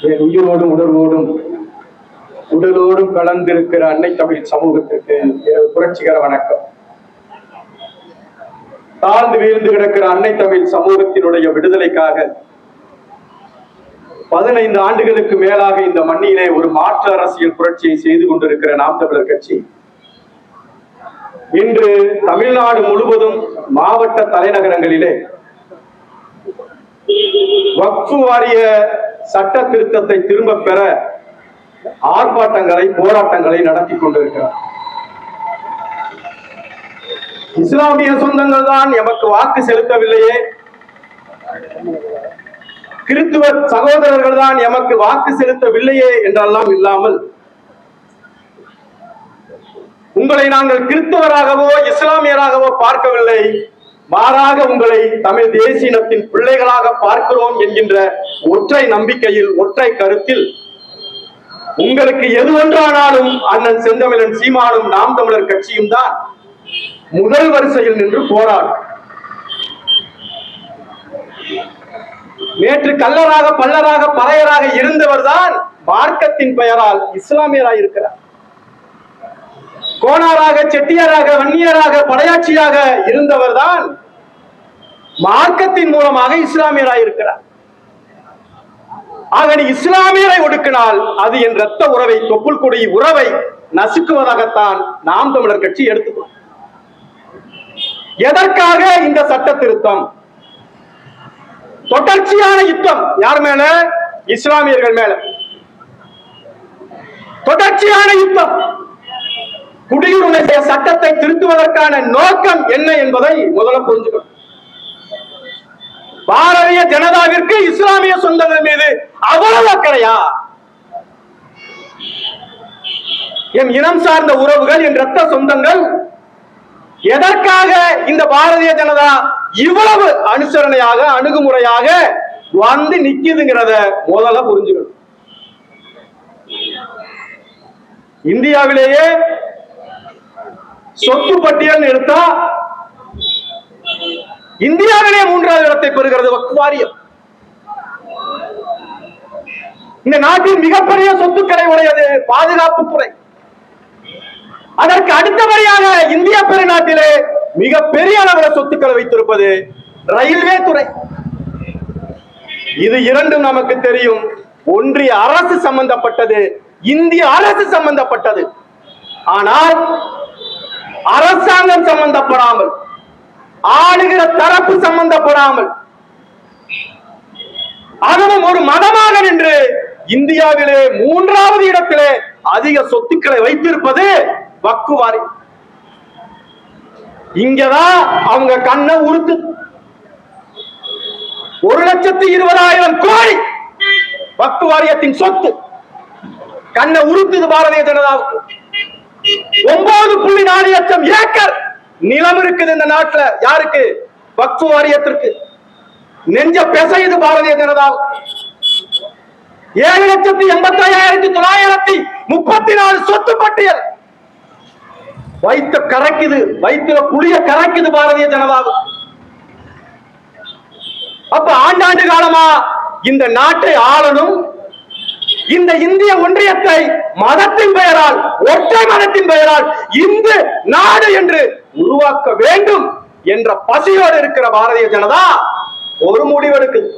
என் உயிரோடும் உணர்வோடும் உடலோடும் கலந்திருக்கிற அன்னை தமிழ் சமூகத்திற்கு புரட்சிகர வணக்கம். தாழ்ந்து வீழ்ந்து கிடக்கிற அன்னை தமிழ் சமூகத்தினுடைய விடுதலைக்காக பதினைந்து ஆண்டுகளுக்கு மேலாக இந்த மண்ணிலே ஒரு மாற்று அரசியல் புரட்சியை செய்து கொண்டிருக்கிற நாம் தமிழர் கட்சி இன்று தமிழ்நாடு முழுவதும் மாவட்ட தலைநகரங்களிலே வக்ஃபு வாரிய சட்ட திருத்தத்தை திரும்ப பெற ஆர்ப்பாட்டங்களை போராட்டங்களை நடத்தி கொண்டிருக்கிறார். இஸ்லாமிய சொந்தங்கள் தான் எமக்கு வாக்கு செலுத்தவில்லையே. கிறித்துவ சகோதரர்கள் தான் எமக்கு வாக்கு செலுத்தவில்லையே என்றெல்லாம் இல்லாமல் உங்களை நாங்கள் கிறிஸ்தவராகவோ இஸ்லாமியராகவோ பார்க்கவில்லை. மாறாக உங்களை தமிழ் தேசியத்தின் பிள்ளைகளாக பார்க்கிறோம் என்கின்ற ஒற்றை நம்பிக்கையில் ஒற்றை கருத்தில் உங்களுக்கு எது ஒன்றானாலும் அண்ணன் செந்தமிழன் சீமானும் நாம் தமிழர் கட்சியும் தான் முதல் வரிசையில் நின்று போராடும். நேற்று கல்லராக பல்லராக பறையராக இருந்தவர் தான் மார்க்கத்தின் பெயரால் இஸ்லாமியராக இருக்கிறார். கோணாராக செட்டியாராக வன்னியராக படையாட்சியாக இருந்தவர் தான் மார்க்கத்தின் மூலமாக இஸ்லாமியராக இருக்கிறார். ஆக நீ இஸ்லாமியரை ஒடுக்கினால் அது என் ரத்த உறவை தொப்புள் கொடி உறவை நசுக்குவதாகத்தான் நாம் தமிழர் கட்சி எடுத்துக்கொள்ளும். எதற்காக இந்த சட்ட திருத்தம்? தொடர்ச்சியான யுத்தம். யார் மேல? இஸ்லாமியர்கள் மேல. தொடர்ச்சியான யுத்தம். குடியுரிமை சட்டத்தை திருத்துவதற்கான நோக்கம் என்ன என்பதை முதல்ல புரிஞ்சுக்கணும். பாரதிய ஜனதாவிற்கு இஸ்லாமிய சொந்தங்கள் மீது அவ்வளவு அக்கறையா? என் இனம் சார்ந்த உறவுகள் என் ரத்த சொந்தங்கள் எதற்காக இந்த பாரதிய ஜனதா இவ்வளவு அனுசரணையாக அணுகுமுறையாக வந்து நிக்குதுங்கிறத முதல்ல புரிஞ்சுக்கணும். இந்தியாவிலேயே சொத்து பட்டியல் எடுத்தா இந்தியாவிலே மூன்றாவது இடத்தை பெறுகிறது வக்ஃப் வாரியம் இந்த நாட்டில் மிகப்பெரிய சொத்துக்களை உடையது பாதுகாப்பு துறை. அதற்கு அடுத்தபடியாக இந்திய பெருநாட்டிலே மிக பெரிய அளவில் சொத்துக்களை வைத்திருப்பது ரயில்வே துறை. இது இரண்டும் நமக்கு தெரியும். ஒன்றிய அரசு சம்பந்தப்பட்டது இந்திய அரசு சம்பந்தப்பட்டது. ஆனால் அரசாங்கம் சம்பந்தப்படாமல் ஆளுகிற தரப்பு சம்பந்தப்படாமல். அதுவும் ஒரு மதமாக நின்று இந்தியாவிலே மூன்றாவது இடத்திலே அதிக சொத்துக்களை வைத்திருப்பது வக்குவாரி. இங்கதான் அவங்க கண்ணை உறுத்து ஒரு லட்சத்தி இருபதாயிரம் கோடி வக்கு வாரியத்தின் சொத்து கண்ணை உறுத்துது பாரதிய ஜனதாவுக்கு. ஒன்பது புள்ளி நாலு லட்சம் ஏக்கர் நிலம் இருக்குது இந்த நாட்டுல. யாருக்கு? வக்ஃபு வாரியத்திற்கு. நெஞ்ச பெசையுது பாரதிய ஜனதா. ஏழு லட்சத்தி எண்பத்தி ஐயாயிரத்தி தொள்ளாயிரத்தி முப்பத்தி நாலு சொத்து பட்டியல். வைத்த கரைக்குது. வைத்த புளிய கரைக்குது பாரதிய ஜனதாவு அப்ப ஆண்டாண்டு காலமா இந்த நாட்டை ஆளணும். இந்த இந்திய ஒன்றியத்தை மதத்தின் பெயரால் ஒற்றை மதத்தின் பெயரால் இந்து நாடு என்று உருவாக்க வேண்டும் என்ற பசியோடு இருக்கிற பாரதிய ஜனதா ஒரு முடிவெடுக்குது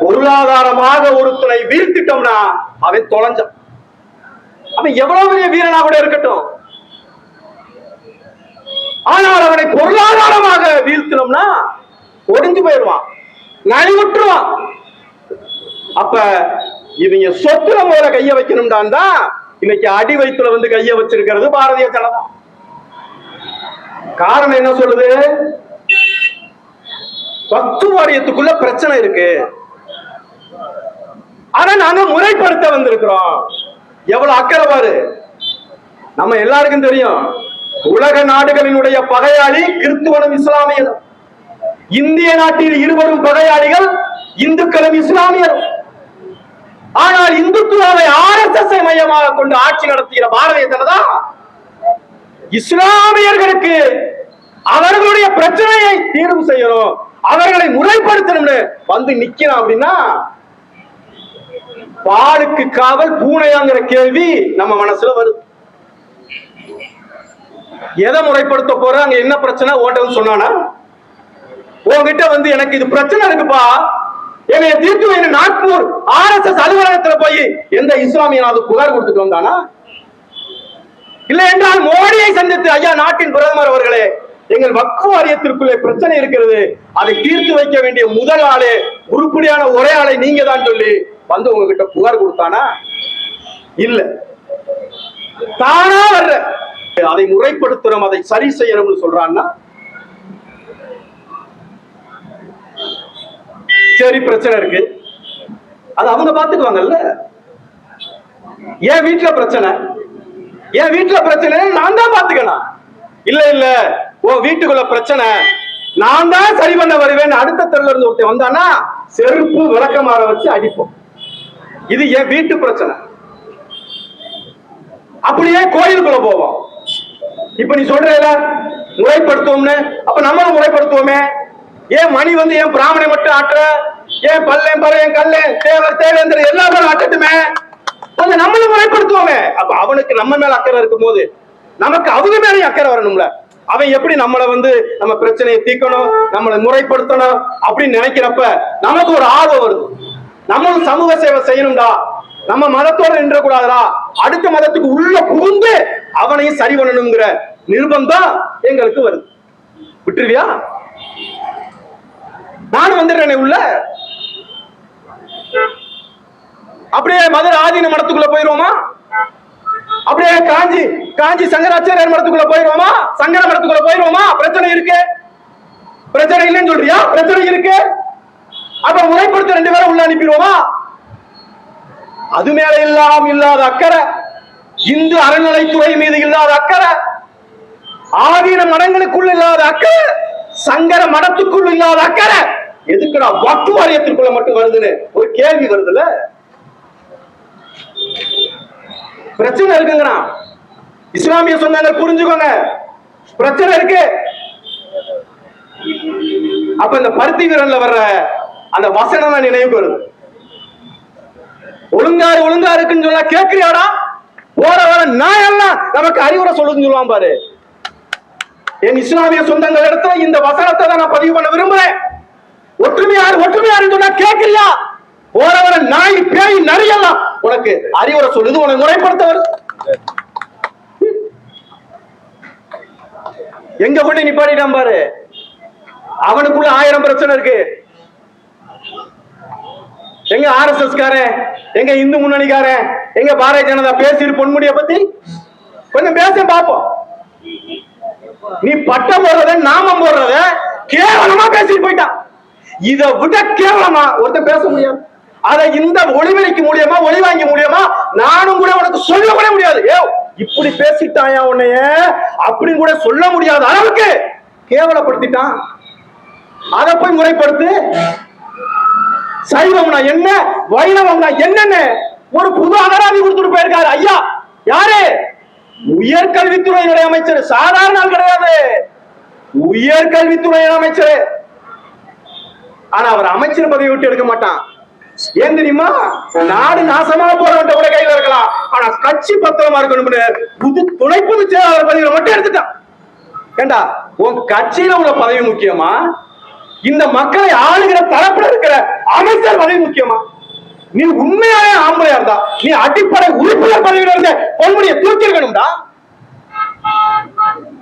பொருளாதாரமாக ஒருத்தனை வீழ்த்திட்டோம்னா அவன் தொலைஞ்சான். அவன் எவ்வளவு பெரிய வீரனா கூட இருக்கட்டும். ஆனால் அவனை பொருளாதாரமாக வீழ்த்தினோம்னா ஒடிஞ்சு போயிடுவான் நலிவுற்றுவான். அப்ப இவங்க சொத்துல முதல்ல கைய வைக்கணும்டான் தான் இன்னைக்கு அடி வயிற்றுல வந்து கைய வச்சிருக்கிறது பாரதிய ஜனதா. காரணம் என்ன சொல்லுது? பத்து வாரியத்துக்குள்ள பிரச்சனை இருக்கு. ஆனா நாங்க முறைப்படுத்த வந்திருக்கிறோம். எவ்வளவு அக்கறை பாரு. நம்ம எல்லாருக்கும் தெரியும். உலக நாடுகளினுடைய பகையாளி கிறிஸ்துவனும் இஸ்லாமியரும். இந்திய நாட்டில் இருவரும் பகையாளிகள் இந்துக்களும் இஸ்லாமியரும். ஆனால் இந்துத்துவாவை ஆர் எஸ் எஸ் மையமாக கொண்டு ஆட்சி நடத்துகிற பாரதிய ஜனதா இஸ்லாமியர்களுக்கு அவர்களுடைய பிரச்சனையை தீர்வு செய்யணும் அவர்களை முறைப்படுத்தணும்னு வந்து நிக்கணும் அப்படின்னா பாலுக்கு காவல் பூனையாங்கிற கேள்வி நம்ம மனசுல வருது. எதை முறைப்படுத்த போற அங்க என்ன பிரச்சனை? ஓட்டன்னு சொன்னானா உங்ககிட்ட வந்து எனக்கு இது பிரச்சனை இருக்குப்பா. என்னைய தீர்த்து நாக்பூர் ஆர் எஸ் எஸ் அலுவலகத்துல போய் எந்த இஸ்லாமியனாவது புகார் கொடுத்துட்டு வந்தானா இல்லை என்றால் மோடியை சந்தித்து ஐயா நாட்டின் பிரதமர் அவர்களே எங்கள் வக்கு வாரியத்திற்குள்ளே பிரச்சனை இருக்கிறது. அதை தீர்த்து வைக்க வேண்டிய முதல் ஆளு உருப்படியான ஒரே ஆளை நீங்க தான் சொல்லி வந்து உங்ககிட்ட புகார் கொடுத்தானா? இல்ல. தானா வர்ற. அதை முறைப்படுத்துறோம் அதை சரி செய்யணும்னு சொல்றான்னா? சரி பிரச்சனை இருக்கு. அது அவங்க பாத்துக்குவாங்கல்ல ஏன் வீட்டுல பிரச்சனை? என் வீட்டுல பிரச்சனை நான் தான் பாத்துக்கணும் இல்ல இல்ல. உன் வீட்டுக்குள்ள பிரச்சனை. நான் தான் சரி பண்ண வருவேன் அடுத்த தெருல இருந்து ஒருத்தன் வந்தானா செருப்பு விளக்கமாற வச்சு அடிப்போம். இது என் வீட்டு பிரச்சனை. அப்படியே கோயிலுக்குள்ள போவோம். இப்ப நீ சொல்றல முறைப்படுத்துவோம்னு? அப்ப நம்மளும் முறைப்படுத்துவோமே. ஏன் மணி வந்து ஏன் பிராமணை மட்டும் ஆட்டுற? ஏன் பல்லேன் பறையன் கல்லேன் தேவர் தேவேந்திர எல்லாரும் ஆட்டட்டுமே? அந்த நம்மளும் முறைப்படுத்துவாங்க. அப்ப அவனுக்கு நம்ம மேல அக்கறை இருக்கும் போது நமக்கு அவங்க மேலயும் அக்கறை வரணும்ல. அவன் எப்படி நம்மளை வந்து நம்ம பிரச்சனையை தீர்க்கணும் நம்மளை முறைப்படுத்தணும் அப்படின்னு நினைக்கிறப்ப நமக்கு ஒரு ஆர்வம் வருது. நம்மளும் சமூக சேவை செய்யணும்டா. நம்ம மதத்தோட நின்ற கூடாதுடா அடுத்த மதத்துக்கு உள்ள புகுந்து அவனையும் சரி பண்ணணுங்கிற நிர்பந்தம் எங்களுக்கு வருது. விட்டுருவியா? நானும் வந்துடுறேனே உள்ள. அப்படியே மதுரை ஆதீன மடத்துக்குள்ள போயிருவோமா? அப்படியே காஞ்சி காஞ்சி சங்கராச்சாரியர் மடத்துக்குள்ள போயிருவோமா? சங்கர மடத்துக்குள்ள போயிருவோமா? பிரச்சனை இருக்கு. பிரச்சனை இல்லைன்னு சொல்றியா? பிரச்சனை இருக்கு. அப்ப முறைப்படுத்த ரெண்டு பேரும் உள்ள அனுப்பிடுவோமா? அது மேல இல்லாம இல்லாத அக்கறை. இந்து அறநிலைத்துறை மீது இல்லாத அக்கறை. ஆதீன மடங்களுக்குள் இல்லாத அக்கறை. சங்கர மடத்துக்குள் இல்லாத அக்கறை. எதுக்குடா வட்டு வாரியத்திற்குள்ள மட்டும் வருதுன்னு ஒரு கேள்வி வருதுல்ல? பிரச்சனை இருக்குங்கிறான் இஸ்லாமிய சொந்தங்கள் புரிஞ்சுக்கோங்க. பிரச்சனை இருக்கு. அப்ப இந்த பருத்தி விரல்ல வர்ற அந்த வசனம் தான் நினைவுக்கு வருது. ஒழுங்காரு ஒழுங்கா இருக்குன்னு சொன்னா கேக்குறியாடா? போற வர நான் எல்லாம் நமக்கு அறிவுரை சொல்லுதுன்னு சொல்லுவான் பாரு. என் இஸ்லாமிய சொந்தங்கள் இடத்துல இந்த வசனத்தை தான் நான் பதிவு பண்ண விரும்புறேன். ஒற்றுமையாரு ஒற்றுமையாருன்னு சொன்னா கேக்குறியா? போறவன நாய் பேய் நரியெல்லாம் உனக்கு அறிவுரை சொல்லுது உனக்கு முறைப்படுத்தவர். எங்க கொண்டு நிப்பாட்டிட்டான் பாரு? அவனுக்குள்ள ஆயிரம் பிரச்சனை இருக்கு. எங்க ஆர் எஸ் எஸ் காரன் எங்க இந்து முன்னணிக்காரன் எங்க பாரதிய ஜனதா பேசி பொன்முடிய பத்தி கொஞ்சம் பேச பாப்போம் நீ பட்டம் போடுறத நாமம் போடுறத கேவலமா பேசிட்டு போயிட்டான். இத விட கேவலமா ஒருத்தன் பேச முடியாது. அதை இந்த ஒளிவெளிக்கு மூலியமா ஒளி வாங்கி மூலியமா நானும் கூட உனக்கு சொல்ல கூட முடியாது. ஏ இப்படி பேசிட்டாயா உன்னைய? அப்படின்னு கூட சொல்ல முடியாத அளவுக்கு கேவலப்படுத்திட்டான். அதை போய் முறைப்படுத்து. சைவம்னா என்ன? வைணவம்னா என்னன்னு? ஒரு புது அகராதி கொடுத்துட்டு போயிருக்காரு ஐயா. யாரு? உயர்கல்வித்துறையினுடைய அமைச்சர். சாதாரண ஆள் கிடையாது. உயர்கல்வித்துறை அமைச்சர். ஆனா அவர் அமைச்சர் பதவி விட்டு எடுக்க மாட்டான். ஏன் தெரியுமா? நாடு நாசமா போறவன்ட்ட கூட கையில இருக்கலாம். ஆனா கட்சி பத்திரமா இருக்கணும்னு புது துணை பொதுச் செயலாளர் பதவியில மட்டும் எடுத்துட்டான். ஏண்டா உன் கட்சியில உள்ள பதவி முக்கியமா? இந்த மக்களை ஆளுகிற தரப்புல இருக்கிற அமைச்சர் பதவி முக்கியமா? நீ உண்மையாவே ஆம்பளையா இருந்தா நீ அடிப்படை உறுப்பினர் பதவியில இருந்த பொன்முடிய தூக்கிருக்கணும்டா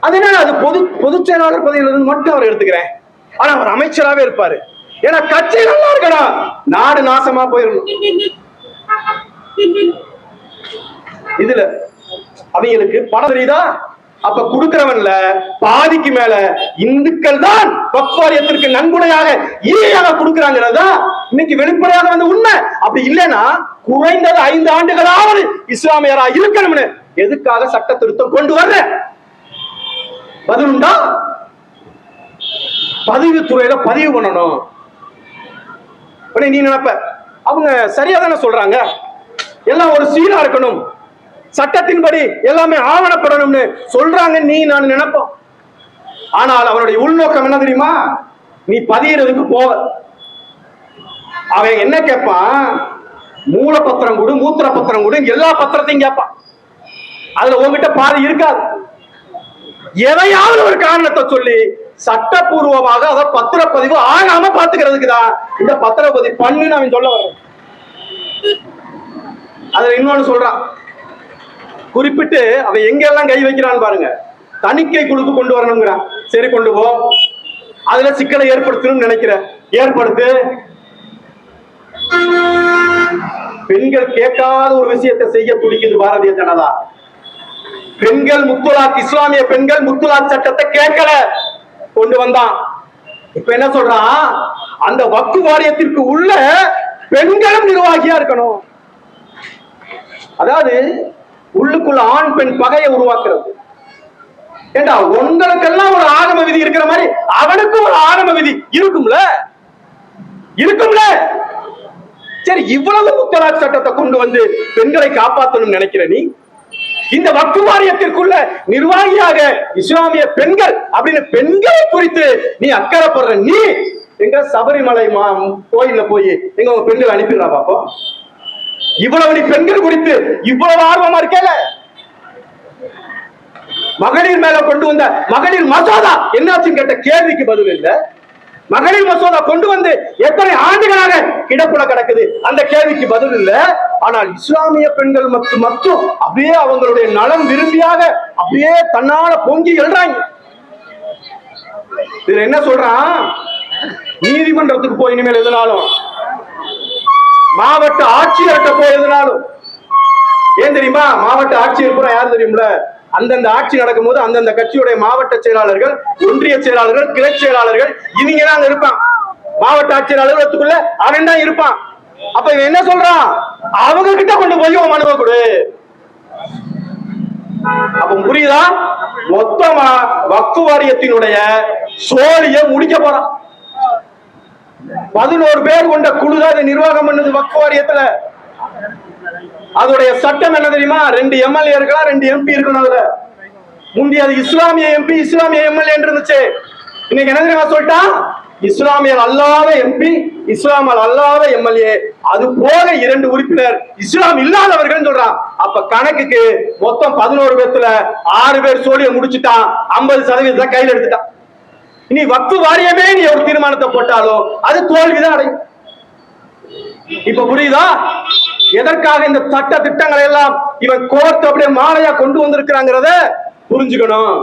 அது என்ன அது பொது பொதுச் செயலாளர் பதவியில இருந்து மட்டும் அவர் எடுத்துக்கிறேன். ஆனா அவர் அமைச்சராவே இருப்பாரு. ஏன்னா கட்சி நல்லா இருக்கடா. நாடு நாசமா போயிடணும் இதுல அவங்களுக்கு பணம் தெரியுதா? அப்ப குடுக்கிறவன்ல பாதிக்கு மேல இந்துக்கள் தான் பக்வாரியத்திற்கு நன்கொடையாக ஈயாக கொடுக்கிறாங்கிறதா இன்னைக்கு வெளிப்படையாக வந்த உண்மை. அப்படி இல்லைன்னா குறைந்தது ஐந்து ஆண்டுகளாவது இஸ்லாமியரா இருக்கணும்னு எதுக்காக சட்ட திருத்தம் கொண்டு வர்ற? பதில் உண்டா? பதிவு துறையில பதிவு பண்ணணும். உடனே நீ நினைப்ப. அவங்க சரியா தானே சொல்றாங்க. எல்லாம் ஒரு சீரா இருக்கணும். சட்டத்தின்படி எல்லாமே ஆவணப்படணும்னு சொல்றாங்க நீ நான் நினைப்போம். ஆனால் அவனுடைய உள்நோக்கம் என்ன தெரியுமா? நீ பதியறதுக்கு போவ. அவன் என்ன கேட்பான் மூல பத்திரம் கொடு மூத்திர பத்திரம் கொடு எல்லா பத்திரத்தையும் கேட்பான் அதுல உங்ககிட்ட பாதி இருக்காது. எதையாவது ஒரு காரணத்தை சொல்லி சட்டப்பூர்வமாக அதை பத்திரப்பதிவு ஆகாம பாத்துக்கிறதுக்கு தான். இந்த பத்திரப்பதிவு பண்ணுன்னு அவன் சொல்ல வர்றான். அதுல இன்னொன்னு சொல்றான். குறிப்பிட்டு அவன் எங்கெல்லாம் கை வைக்கிறான்னு பாருங்க. தணிக்கை குழுக்கு கொண்டு வரணுங்கிறான். சரி கொண்டு போ. அதுல சிக்கலை ஏற்படுத்தணும்னு நினைக்கிற. ஏற்படுத்து. பெண்கள் கேட்காத ஒரு விஷயத்தை செய்ய துடிக்குது பாரதிய ஜனதா. பெண்கள் முத்துலாக் இஸ்லாமிய பெண்கள் முத்துலாக் சட்டத்தை கேட்கல. கொண்டு வந்தான். இப்ப என்ன சொல்றான் அந்த வக்கு வாரியத்திற்கு உள்ள பெண்களும் நிர்வாகியா இருக்கணும். அதாவது உள்ளுக்குள்ள ஆண் பெண் பகையை உருவாக்குறது. ஏண்டா உங்களுக்கெல்லாம் ஒரு ஆரம்ப விதி இருக்கிற மாதிரி அவனுக்கும் ஒரு ஆரம்ப விதி இருக்கும்ல? இருக்கும்ல? சரி இவ்வளவு முத்தலாக் சட்டத்தை கொண்டு வந்து பெண்களை காப்பாற்றணும்னு நினைக்கிற நீ? இந்த வக்கு வாரியத்திற்குள்ள நிர்வாகியாக இஸ்லாமிய பெண்கள் அப்படின்னு பெண்களை குறித்து நீ அக்கறைப்படுற நீ எங்க சபரிமலை மா கோயில்ல போய் எங்க உங்க பெண்கள் அனுப்பிடுறா பாப்போம். இவ்வளவு நீ பெண்கள் குறித்து இவ்வளவு ஆர்வமா இருக்கல? மகளிர் மேல கொண்டு வந்த மகளிர் மசோதா என்னாச்சுன்னு கேட்ட கேள்விக்கு பதில் இல்லை. மகளிர் மசோதா கொண்டு வந்து எத்தனை ஆண்டுகளாக கிடப்புல கிடக்குது? அந்த கேள்விக்கு பதில் இல்ல. ஆனால் இஸ்லாமிய பெண்கள் மட்டும் மட்டும் அப்படியே அவங்களுடைய நலம் விரும்பியாக அப்படியே தன்னால பொங்கி எழுறாங்க. இதுல என்ன சொல்றான்? நீதிமன்றத்துக்கு போய் இனிமேல் எதுனாலும் மாவட்ட ஆட்சியர்கிட்ட போய் எதுனாலும். ஏன் தெரியுமா? மாவட்ட ஆட்சியர் கூட யார் தெரியும்ல? அந்தந்த ஆட்சி நடக்கும்போது அந்தந்த கட்சியுடைய மாவட்ட செயலாளர்கள் ஒன்றிய செயலாளர்கள் கிளை செயலாளர்கள் இவங்க தான் அங்க இருப்பான் மாவட்ட ஆட்சியர் அலுவலகத்துக்குள்ள அவன் தான் இருப்பான். அப்ப இவன் என்ன சொல்றான்? அவங்க கிட்ட கொண்டு போய் உன் மனுவை கொடு. அப்ப புரியுதா? மொத்தமா வக்கு வாரியத்தினுடைய சோழிய முடிக்க போறான். பதினோரு பேர் கொண்ட குழுதான் இதை நிர்வாகம் பண்ணுது வக்கு வாரியத்துல அதோடைய சட்டம் என்ன தெரியுமா? ரெண்டு எம்எல்ஏ இருக்கலாம் ரெண்டு எம்பி இருக்கணும் அதுல. முந்தி அது இஸ்லாமிய எம்பி இஸ்லாமிய எம்எல்ஏ இருந்துச்சு. இன்னைக்கு என்ன தெரியுமா சொல்லிட்டா? இஸ்லாமியர் அல்லாத எம்பி இஸ்லாமல் அல்லாத எம்எல்ஏ. அது போல இரண்டு உறுப்பினர் இஸ்லாம் இல்லாதவர்கள் சொல்றான் அப்ப கணக்குக்கு மொத்தம் பதினோரு பேர்த்துல ஆறு பேர் சோழிய முடிச்சுட்டான் ஐம்பது சதவீதத்தை கையில் எடுத்துட்டான் இனி வக்கு வாரியமே நீ ஒரு தீர்மானத்தை போட்டாலும் அது தோல்விதான் அடையும். இப்ப புரியுதா? எதற்காக இந்த சட்ட திட்டங்களை எல்லாம் இவன் கோர்த்து அப்படியே மாலையா கொண்டு வந்திருக்கிறாங்கிறத புரிஞ்சுக்கணும்.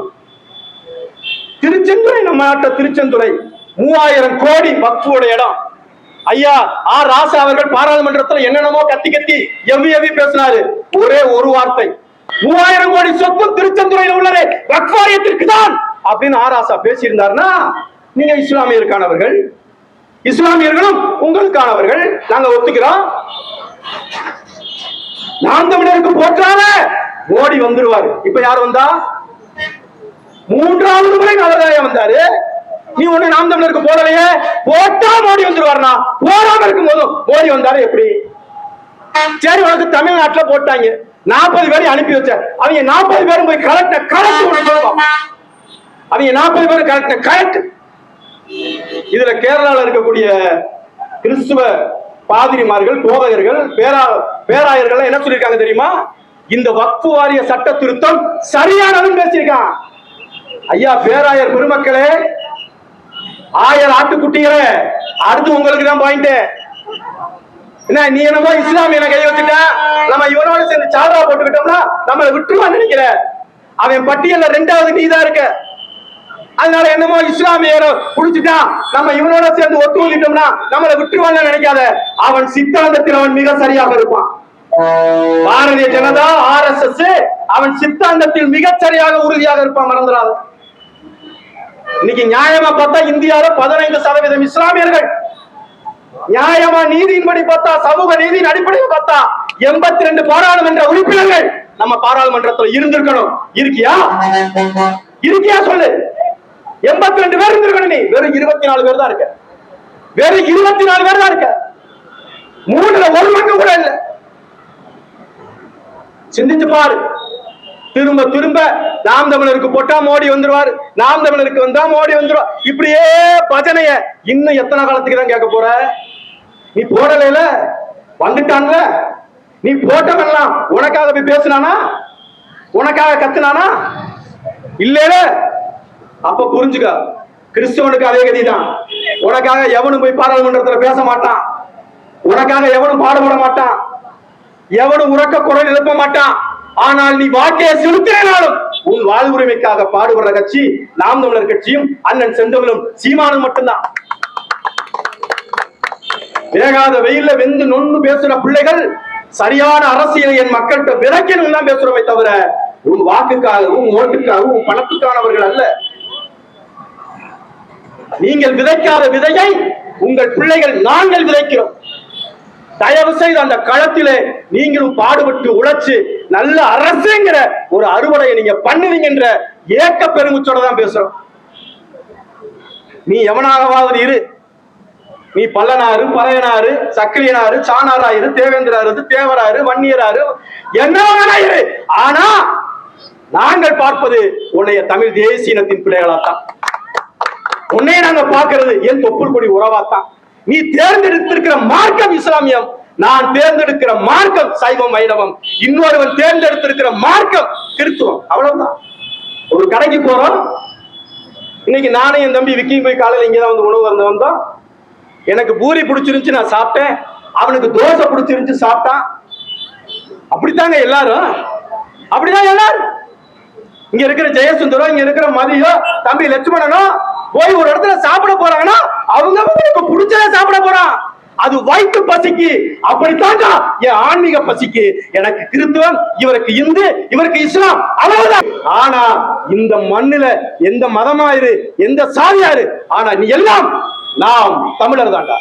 திருச்செந்துறை நம்ம நாட்டை திருச்செந்துறை. மூவாயிரம் கோடி வக்ஃபோட இடம். ஐயா ஆர். ராசா அவர்கள் பாராளுமன்றத்தில் என்னென்னமோ கத்தி கத்தி எவ்வி எவ்வி பேசினாரு. ஒரே ஒரு வார்த்தை. மூவாயிரம் கோடி சொத்து திருச்செந்துறையில் உள்ளது. வக்ஃபாரியத்திற்கு தான் அப்படின்னு ஆர். ராசா பேசியிருந்தாருன்னா நீங்க இஸ்லாமியருக்கானவர்கள். இஸ்லாமியர்களும் உங்களுக்கானவர்கள். நாங்க ஒத்துக்கிறோம். நாம் தமிழருக்கு போற்றாத மோடி வந்துருவாரு. இப்ப யார் வந்தா? மூன்றாவது முறை நவதாயம் வந்தாரு. நீ ஒண்ணு நாம் தமிழருக்கு போடலையே? போட்டா மோடி வந்துருவாருனா போடாம இருக்கும் போதும் மோடி வந்தாரு எப்படி? சரி உனக்கு தமிழ்நாட்டுல போட்டாங்க. நாற்பது பேரை அனுப்பி வச்சார் அவங்க நாற்பது பேரும் போய் கலெக்ட கலெக்ட் அவங்க நாற்பது பேரும் கலெக்ட கலெக்ட் இதுல கேரளால இருக்கக்கூடிய கிறிஸ்துவ பாதிரிமார்கள் போதகர்கள் பேரா பேராயர்கள் என்ன சொல்லியிருக்காங்க தெரியுமா? இந்த வக்ஃபு வாரிய சட்ட திருத்தம் சரியானதுன்னு பேசியிருக்கான். ஐயா பேராயர் பெருமக்களே ஆயர் ஆட்டுக்குட்டிகளே அடுத்து உங்களுக்கு தான் பாயிண்ட் என்ன நீ என்னமோ இஸ்லாமியனை கை வச்சுட்ட? நம்ம இவனோட சேர்ந்து சாதா போட்டுக்கிட்டோம்னா நம்மளை விட்டுருவான்னு நினைக்கிற அவன் பட்டியல்ல ரெண்டாவது நீ தான் இருக்க. அதனால என்னமோ இஸ்லாமியரை புடிச்சுட்டா நம்ம இவனோட சேர்ந்து ஒத்துழைட்டோம்னா நம்மளை விட்டுருவான்னு நினைக்காத. அவன் சித்தாந்தத்தில் அவன் மிக சரியாக இருப்பான். Bharatiya Janata R S S அவன் சித்தாந்தத்தில் மிக சரியாக உறுதியாக இருப்பான் மறந்துடாத. இன்னைக்கு நியாயமா பார்த்தா இந்தியாவில பதினைந்து சதவீதம் இஸ்லாமியர்கள். நியாயமா நீதியின்படி பார்த்தா சமூக நீதியின் அடிப்படையில் பார்த்தா எண்பத்தி ரெண்டு பாராளுமன்ற உறுப்பினர்கள் நம்ம பாராளுமன்றத்துல இருந்திருக்கணும். இருக்கியா? இருக்கியா சொல்லு? எண்பத்தி ரெண்டு பேர் இருந்திருக்கணும் நீ. வெறும் இருபத்தி நாலு பேர் தான் இருக்க. வெறும் இருபத்தி நாலு பேர் தான் இருக்க. மூணுல ஒரு பங்கு கூட இல்ல. சிந்திச்சு பாரு. திரும்ப திரும்ப நாம் தமிழருக்கு போட்டா மோடி வந்துருவாரு. நாம் தமிழருக்கு வந்தா மோடி வந்துருவா. இப்படியே பஜனைய இன்னும் எத்தனை காலத்துக்கு தான் கேட்க போற? நீ போடலைல? வந்துட்டான்ல? நீ போட்டவன்லாம் உனக்காக போய் பேசுனானா? உனக்காக கத்துனானா? இல்லைல? அப்ப புரிஞ்சுக்க கிறிஸ்தவனுக்கு அதே கதிதான். உனக்காக எவனும் போய் பாராளுமன்றத்துல பேச மாட்டான். உனக்காக எவனும் பாடுபட மாட்டான். எவனும் உறக்க குரல் எழுப்ப மாட்டான். ஆனால் நீ வாழ்க்கையை செலுத்தினாலும் உன் வாழ்வுரிமைக்காக பாடுபடுற கட்சி நாம் தமிழர் கட்சியும் அண்ணன் செந்தமிழும் சீமானும் மட்டும்தான். வேகாத வெயில்ல வெந்து நொன்னு பேசுற பிள்ளைகள் சரியான அரசியலை என் மக்கள்கிட்ட விதைக்கணும் தான் பேசுறவை தவிர உன் வாக்குக்காகவும் ஓட்டுக்காகவும் உன் பணத்துக்கானவர்கள் அல்ல. நீங்கள் விதைக்காத விதையை உங்கள் பிள்ளைகள் நாங்கள் விதைக்கிறோம். தயவு செய்து அந்த களத்திலே நீங்களும் பாடுபட்டு உழைச்சு நல்ல அரசுங்கிற ஒரு அறுவடையை நீங்க பண்ணுவீங்கன்ற ஏக்க பெருமுச்சோட தான் பேசுறோம். நீ எவனாகவாவது இரு. நீ பல்லனாறு பறையனாறு சக்கிரியனாறு சாணாராயிரு தேவேந்திராரு தேவராறு வன்னியராறு என்ன வேணா இரு. ஆனா நாங்கள் பார்ப்பது உன்னைய தமிழ் தேசியனத்தின் பிள்ளைகளாத்தான் உன்னைய நாங்க பாக்குறது என் தொப்புள் கொடி உறவாத்தான். நீ தேர்ந்தெடுத்திருக்கிற மார்க்கம் இஸ்லாமியம். நான் தேர்ந்தெடுக்கிற மார்க்கம் சைவம் வைணவம். இன்னொருவன் தேர்ந்தெடுத்திருக்கிற மார்க்கம் கிறித்துவம். அவ்வளவுதான். ஒரு கடைக்கு போறோம். இன்னைக்கு நானும் என் தம்பி விக்கி போய் காலையில இங்கதான் வந்து உணவு வந்து வந்தோம் எனக்கு பூரி பிடிச்சிருந்துச்சு நான் சாப்பிட்டேன். அவனுக்கு தோசை பிடிச்சிருந்துச்சு சாப்பிட்டான். அப்படித்தாங்க எல்லாரும்? அப்படிதான் எல்லாரும். இங்க இருக்கிற ஜெயசுந்தரம் இங்க இருக்கிற மதியோ தம்பி லட்சுமணனோ போய் ஒரு இடத்துல சாப்பிட போறாங்கன்னா அவங்க அவங்களுக்கு பிடிச்சத சாப்பிட போறான். அது வயிற்று பசிக்கு. அப்படித்தாங்க என் ஆன்மீக பசிக்கு. எனக்கு கிறிஸ்துவம் இவருக்கு இந்து இவருக்கு இஸ்லாம் அவ்வளவுதான். ஆனா இந்த மண்ணுல எந்த மதமாயிரு எந்த சாதியாரு ஆனா நீ எல்லாம் நாம் தமிழர் தான்டா